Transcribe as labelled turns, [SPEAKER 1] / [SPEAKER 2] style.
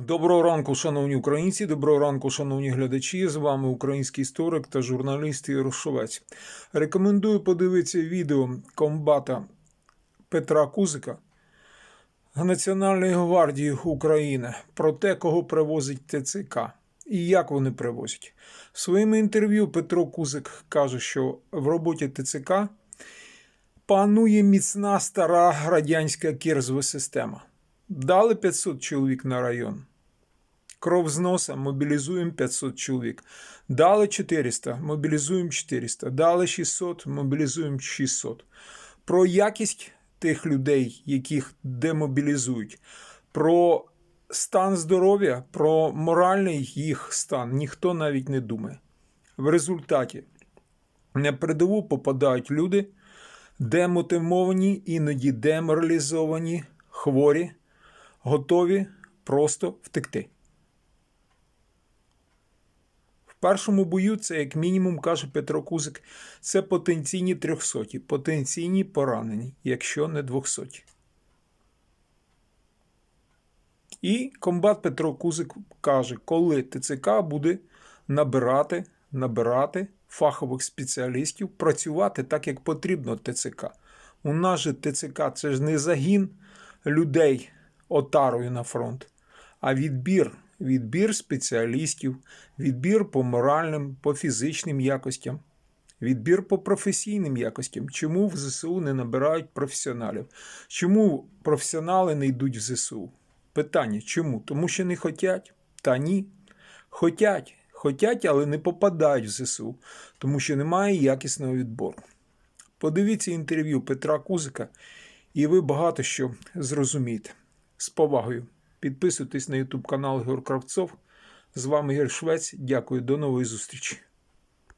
[SPEAKER 1] Доброго ранку, шановні українці, доброго ранку, шановні глядачі. З вами український історик та журналіст Ігор Шовець. Рекомендую подивитися відео комбата Петра Кузика Національної гвардії України про те, кого привозить ТЦК і як вони привозять. В своєму інтерв'ю Петро Кузик каже, що в роботі ТЦК панує міцна стара радянська кірзова система. Дали 500 чоловік на район. Кров з носа, мобілізуємо 500 чоловік. Дали 400, мобілізуємо 400. Дали 600, мобілізуємо 600. Про якість тих людей, яких демобілізують, про стан здоров'я, про моральний їх стан ніхто навіть не думає. В результаті на передову попадають люди, демотивовані, іноді деморалізовані, хворі, готові просто втекти. В першому бою це, як мінімум, каже Петро Кузик, це потенційні трьохсоті, потенційні поранені, якщо не двохсоті. І комбат Петро Кузик каже, коли ТЦК буде набирати, набирати фахових спеціалістів, працювати так, як потрібно ТЦК. У нас же ТЦК це ж не загін людей отарою на фронт, а відбір. Відбір спеціалістів, відбір по моральним, по фізичним якостям, відбір по професійним якостям. Чому в ЗСУ не набирають професіоналів? Чому професіонали не йдуть в ЗСУ? Питання чому? Тому що не хотять? Та ні. Хотять, хотять, але не попадають в ЗСУ, тому що немає якісного відбору. Подивіться інтерв'ю Петра Кузика, і ви багато що зрозумієте. З повагою. Підписуйтесь на YouTube канал Ігор Кравцов. З вами Ігор Швець. Дякую, до нової зустрічі.